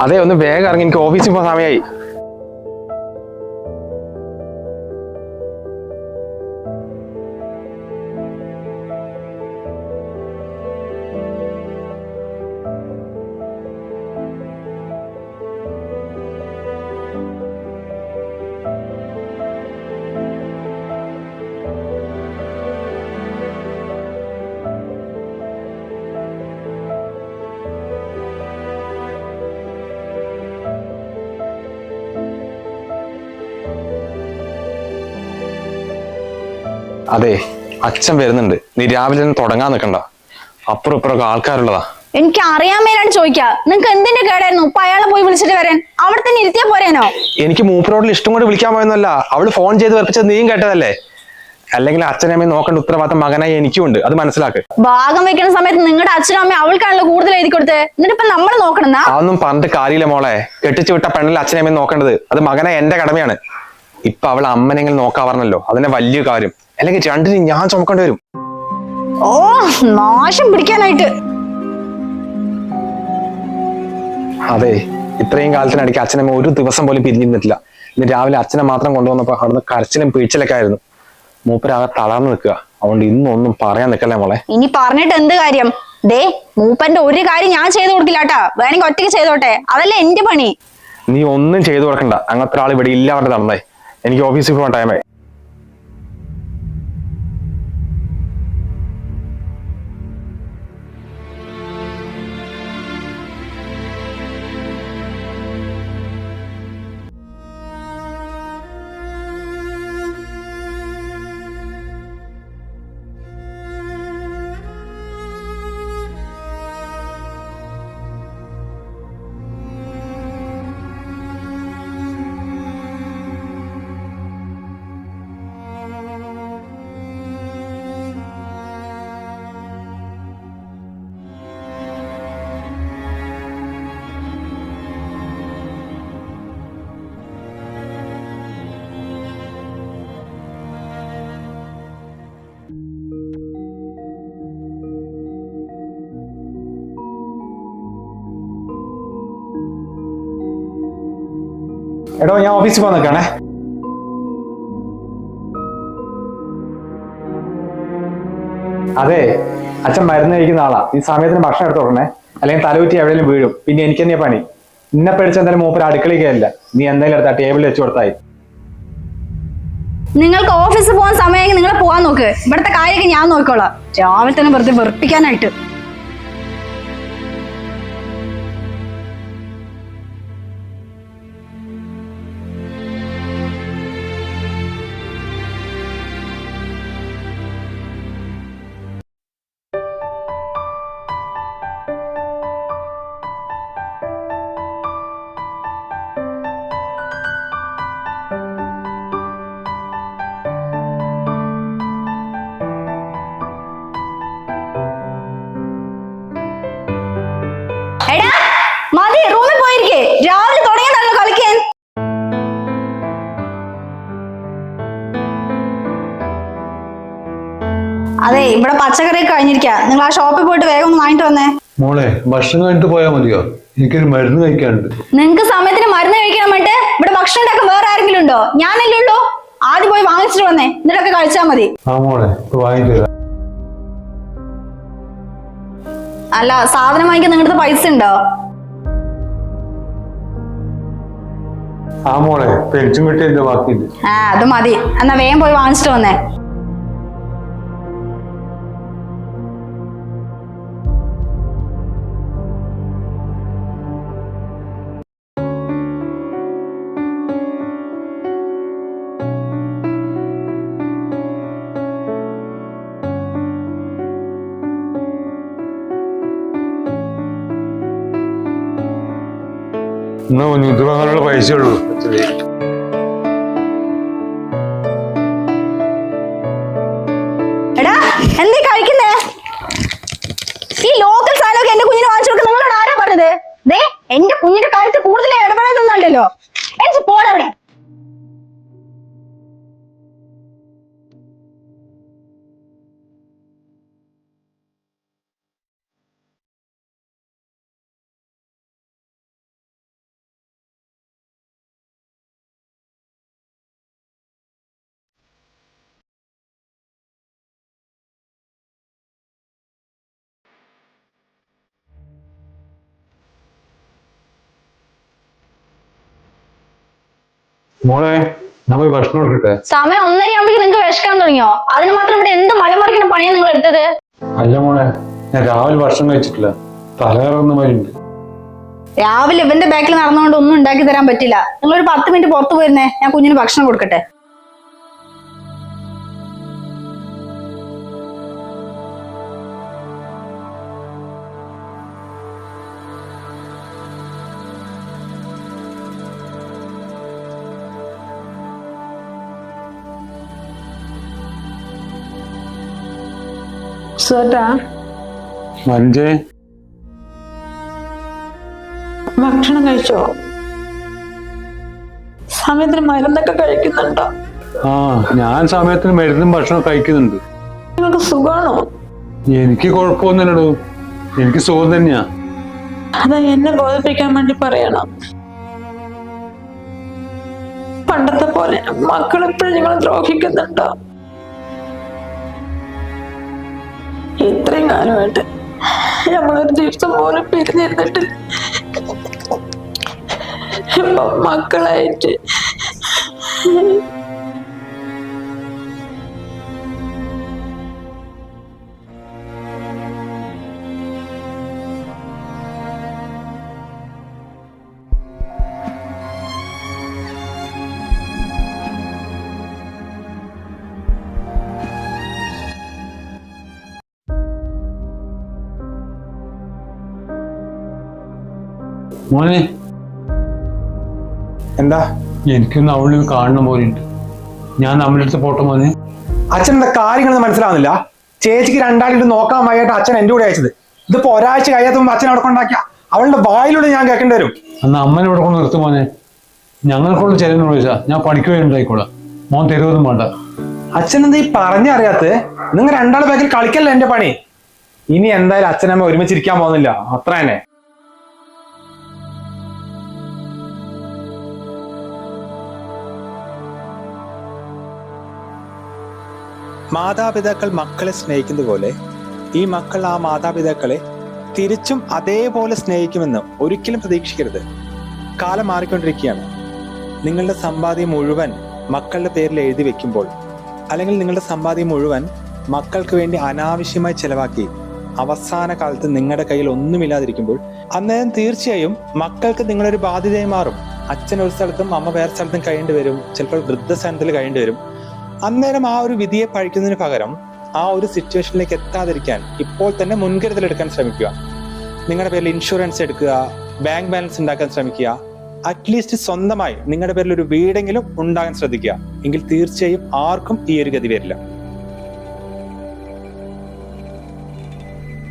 അതെ ഒന്ന് വേഗം ഇറങ്ങി. എനിക്ക് ഓഫീസിൽ പോകാൻ സമയമായി അതെ അച്ഛൻ വരുന്നുണ്ട്. നീ രാവിലെ തന്നെ തുടങ്ങാൻ നിൽക്കണ്ട. അപ്പുറം ഇപ്പുറമൊക്കെ ആൾക്കാരുള്ളതാ. എനിക്ക് അറിയാൻ മേലാണ് ചോദിക്കാ. നിങ്ങക്ക് എന്തിന്റെ കേടായിരുന്നു? ഇപ്പൊ അയാളെ പോയി വിളിച്ചിട്ട് വരാൻ. അവിടെ തന്നെ ഇരുത്തിയാ പോരേനോ? എനിക്ക് മൂപ്പറോട് ഇഷ്ടം കൊണ്ട് വിളിക്കാൻ പോയെന്നല്ല. അവൾ ഫോൺ ചെയ്ത് വെറുപ്പിച്ചത് നീയും കേട്ടതല്ലേ? അല്ലെങ്കിൽ അച്ഛനെ അമ്മയും നോക്കേണ്ട ഉത്തരവാദിത്തം മകനായി എനിക്കും ഉണ്ട്. അത് മനസ്സിലാക്ക്. ഭാഗം വെക്കുന്ന സമയത്ത് നിങ്ങളുടെ അച്ഛനും അമ്മയും അവൾക്കാണല്ലോ കൂടുതൽ എഴുതി കൊടുത്തേ എന്നിട്ട് ഇപ്പൊ നമ്മൾ നോക്കണം അതൊന്നും പറഞ്ഞിട്ട് കാര്യമില്ല മോളെ. കെട്ടിച്ചു വിട്ട പെണ്ണിൽ അച്ഛനമ്മയും നോക്കേണ്ടത്. അത് മകനായി എന്റെ കടമയാണ്. ഇപ്പൊ അവൾ അമ്മനെങ്കിലും നോക്കാൻ പറഞ്ഞല്ലോ. അതിനെ വലിയ കാര്യം. അല്ലെങ്കിൽ രണ്ടിനും ഞാൻ ചുമക്കേണ്ടി വരും. ഓ നാശം പിടിക്കാനായിട്ട്. അതെ ഇത്രയും കാലത്തിനിടയ്ക്ക് അച്ഛനമ്മ ഒരു ദിവസം പോലും പിരിഞ്ഞിരുന്നിട്ടില്ല. ഇന്ന് രാവിലെ അച്ഛനെ മാത്രം കൊണ്ടുവന്നപ്പോ അവിടുന്ന് കരച്ചിലും പിഴിച്ചിലൊക്കെ ആയിരുന്നു. മൂപ്പരാകെ തളർന്നു നിൽക്കുക. അതുകൊണ്ട് ഇന്നൊന്നും പറയാൻ നിൽക്കല്ലേ മോളെ? ഇനി പറഞ്ഞിട്ട് എന്ത് കാര്യം? ദേ മൂപ്പന്റെ ഒരു കാര്യം ഞാൻ ചെയ്തു കൊടുക്കില്ലാട്ടാ. വേണമെങ്കിൽ ഒറ്റയ്ക്ക് ചെയ്തോട്ടെ. അതല്ലേ എന്റെ പണി? നീ ഒന്നും ചെയ്തു കൊടുക്കണ്ട. അങ്ങനത്തെ ഒരാൾ ഇവിടെ ഇല്ല അവരുടെ നടന്നേ എനിക്ക് ഓഫീസിൽ പോകാൻ ടൈമായി എടോ ഞാൻ ഓഫീസിൽ പോകാൻ നിൽക്കണേ. അതെ അച്ഛൻ മരുന്ന് കഴിക്കുന്ന ആളാ. ഈ സമയത്തിന് ഭക്ഷണം എടുത്ത് തുടങ്ങണേ അല്ലെങ്കിൽ തലകുറ്റി എവിടെയെങ്കിലും വീഴും. പിന്നെ എനിക്ക് തന്നെയാ പണി. നിന്നെ പേടിച്ച എന്തായാലും മൂപ്പര് അടുക്കളയിൽ നീ എന്തായാലും എടുത്താ ടേബിളിൽ വെച്ച് കൊടുത്തായി. നിങ്ങൾക്ക് ഓഫീസിൽ പോകാൻ സമയമെങ്കിൽ നിങ്ങൾ പോകാൻ നോക്ക്. ഇവിടുത്തെ കാര്യമൊക്കെ ഞാൻ നോക്കിക്കോളാം. രാവിലെ തന്നെ വെറുതെ വെറുപ്പിക്കാനായിട്ട്. അതെ ഇവിടെ പച്ചക്കറി കഴിഞ്ഞിരിക്കാ. നിങ്ങൾ ആ ഷോപ്പിൽ പോയിട്ട് വേഗം ഒന്ന് വാങ്ങിട്ട് വന്നേ. മോളെ ഭക്ഷണം കഴിഞ്ഞിട്ട് പോയാൽ മതിയോ? എനിക്കൊരു മരുന്ന് കഴിക്കാനുണ്ട്. നിങ്ങക്ക് സമയത്തിന് മരുന്ന് കഴിക്കാൻ വേണ്ടി ഇവിടെ ഭക്ഷണം ഉണ്ടാക്കാൻ വേറെ ആരെങ്കിലും ഉണ്ടോ? ഞാനല്ലേ ഉള്ളൂ. ആദ്യം പോയി വാങ്ങിച്ചിട്ട് വന്നേ. എന്നിട്ടൊക്കെ കഴിച്ചാ മതി. ആ മോളെ വാങ്ങിച്ചു അല്ല സാധനം വാങ്ങിക്കാൻ നിങ്ങളുടെ പൈസ ഉണ്ടോ? ആ മോളെ പെൻഷൻ കിട്ടിയ ബാക്കി ആ അത് മതി. എന്നാ വേഗം പോയി വാങ്ങിച്ചിട്ട് വന്നേ. എന്നാ കുഞ്ഞു ഇത് പൈസ മോളെ നമ്മൾ ഭക്ഷണം എടുക്കട്ടെ സമയം ഒന്നര ആകുമ്പോഴേക്കും നിങ്ങൾക്ക് വിശക്കാൻ തുടങ്ങിയോ? അതിന് മാത്രം ഇവിടെ എന്ത് മലമറിക്കുന്ന പണിയാണ് നിങ്ങൾ എടുത്തത്? അല്ല മോളെ ഞാൻ രാവിലെ ഭക്ഷണം കഴിച്ചിട്ടില്ല. തലകറങ്ങുന്ന മാതിരി ഉണ്ട് രാവിലെ ഇവന്റെ ബാക്കിൽ നടന്നുകൊണ്ട് ഒന്നും ഉണ്ടാക്കി തരാൻ പറ്റില്ല. നിങ്ങൾ ഒരു പത്ത് മിനിറ്റ് പുറത്തു പോയിരുന്നേ ഞാൻ കുഞ്ഞിന് ഭക്ഷണം കൊടുക്കട്ടെ. സുഹൃത്താ മഞ്ചേ ഭക്ഷണം കഴിച്ചോ? സമയത്തിന് മരുന്നൊക്കെ കഴിക്കുന്നുണ്ടോ? ആ ഞാൻ സമയത്തിന് മരുന്നും ഭക്ഷണം കഴിക്കുന്നുണ്ട്. നിങ്ങൾക്ക് സുഖമാണോ? എനിക്ക് കുഴപ്പമൊന്നുമില്ലടോ. എനിക്ക് സുഖം തന്നെയാ. അതാ എന്നെ ബോധിപ്പിക്കാൻ വേണ്ടി പറയണം. പണ്ടത്തെ പോലെ മക്കൾ ഇപ്പോഴും നിങ്ങൾ ദ്രോഹിക്കുന്നുണ്ടോ? ഇത്രയും കാലമായിട്ട് നമ്മളൊരു ദിവസം പോലും പിരിഞ്ഞിരുന്നിട്ടില്ല. ഇപ്പൊ മക്കളായിട്ട് മോനെ. എന്താ? എനിക്കൊന്ന് അവളിൽ കാണുന്ന പോലെ ഉണ്ട് ഞാൻ അടുത്ത് പോട്ടെ മോനെ. അച്ഛൻ എന്താ കാര്യങ്ങളൊന്നും മനസ്സിലാവുന്നില്ല? ചേച്ചിക്ക് രണ്ടാളിട്ട് നോക്കാൻ വയ്യായിട്ട് അച്ഛൻ എന്റെ കൂടെ അയച്ചത്. ഇതിപ്പോ ഒരാഴ്ച കഴിയാത്ത അച്ഛൻ അവിടെ കൊണ്ടാക്കിയ. അവളുടെ വായിലൂടെ ഞാൻ കേൾക്കേണ്ടി വരും. അന്ന് അമ്മനെ ഇവിടെ കൊണ്ട് നിർത്തും മോനെ. ഞങ്ങൾക്കുള്ള ചെലവിന് ചോദിച്ചാ ഞാൻ പണിക്ക് ഉണ്ടായിക്കോളാം മോൻ തരുവതും വേണ്ട. അച്ഛൻ എന്താ ഈ പറഞ്ഞറിയാത്ത നിങ്ങൾ രണ്ടാളെ ബാക്കിൽ കളിക്കല്ല എന്റെ പണി? ഇനി എന്തായാലും അച്ഛനമ്മ ഒരുമിച്ചിരിക്കാൻ പോകുന്നില്ല. അത്ര തന്നെ മാതാപിതാക്കൾ മക്കളെ സ്നേഹിക്കുന്നത് പോലെ ഈ മക്കൾ ആ മാതാപിതാക്കളെ തിരിച്ചും അതേപോലെ സ്നേഹിക്കുമെന്ന് ഒരിക്കലും പ്രതീക്ഷിക്കരുത്. കാലം മാറിക്കൊണ്ടിരിക്കുകയാണ്. നിങ്ങളുടെ സമ്പാദ്യം മുഴുവൻ മക്കളുടെ പേരിൽ എഴുതി വെക്കുമ്പോൾ അല്ലെങ്കിൽ നിങ്ങളുടെ സമ്പാദ്യം മുഴുവൻ മക്കൾക്ക് വേണ്ടി അനാവശ്യമായി ചെലവാക്കി അവസാന കാലത്ത് നിങ്ങളുടെ കയ്യിൽ ഒന്നുമില്ലാതിരിക്കുമ്പോൾ അന്നേരം തീർച്ചയായും മക്കൾക്ക് നിങ്ങളൊരു ബാധ്യതയായി മാറും. അച്ഛൻ ഒരു സ്ഥലത്തും അമ്മ വേറെ സ്ഥലത്തും കഴിയേണ്ടി വരും. ചിലപ്പോൾ വൃദ്ധസ്ഥാനത്തിൽ കഴിയേണ്ടി വരും. അന്നേരം ആ ഒരു വിധിയെ പഴിക്കുന്നതിന് പകരം ആ ഒരു സിറ്റുവേഷനിലേക്ക് എത്താതിരിക്കാൻ ഇപ്പോൾ തന്നെ മുൻകരുതൽ എടുക്കാൻ ശ്രമിക്കുക. നിങ്ങളുടെ പേരിൽ ഇൻഷുറൻസ് എടുക്കുക ബാങ്ക് ബാലൻസ് ഉണ്ടാക്കാൻ ശ്രമിക്കുക. അറ്റ്ലീസ്റ്റ് സ്വന്തമായി നിങ്ങളുടെ പേരിൽ ഒരു വീടെങ്കിലും ഉണ്ടാകാൻ ശ്രദ്ധിക്കുക. എങ്കിൽ തീർച്ചയായും ആർക്കും ഈ ഒരു ഗതി വരില്ല.